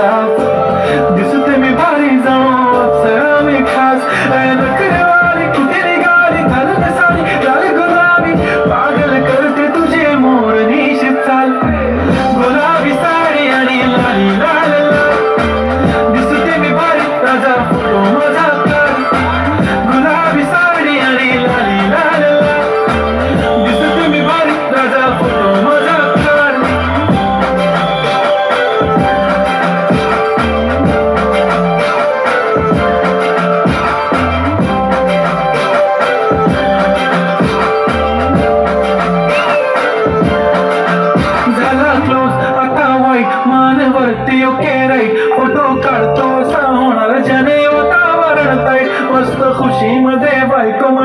사랑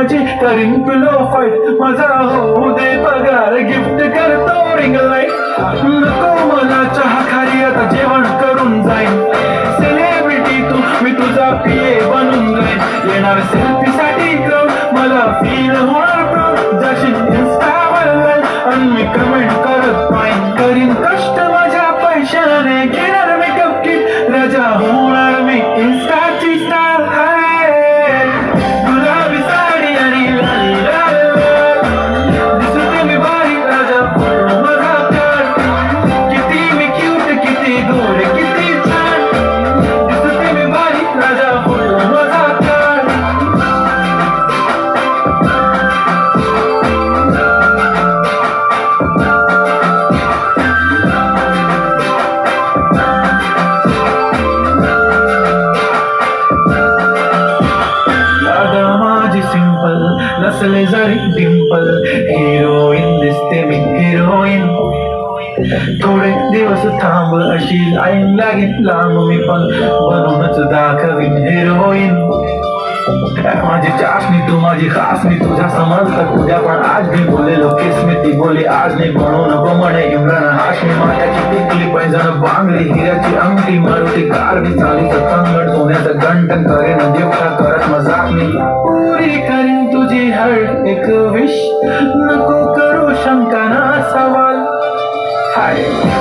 मध्ये माझी करीन पिलो फाईट माझा होऊ दे पगार गिफ्ट करतो रिंग लाइट नको मला चहा खाली आता जेवण करून जाईन. सेलिब्रिटी तू मी तुझा पिये बनून जाईन. येणार सेल्फी साठी क्रम मला फील होणार प्राऊड जाशील इंस्टावर आणि मी कमेंट करत पाईन. करीन नसले जरी डिंपल हिरोईन दिसते मी हिरोईन थोडे दिवस थांब अशी लाईन लागेल लांब मी पण बनवूनच दाखवीन हिरोईन माझी चाशनी तू माझी खासनी तुझ्या समजलं तुझ्या पण आज मी बोलेलो किस मी ती बोली आज मी म्हणून बमणे इम्रान हाशमी मायाची बांगडी हिऱ्याची अंगठी मारुती कार मी चालीचं कंगण सोन्याचं गंटन करेन देवता करत मजाक मी. पुरी करीन तुझी हर एक विश नको करू शंका ना सवाल. हाय.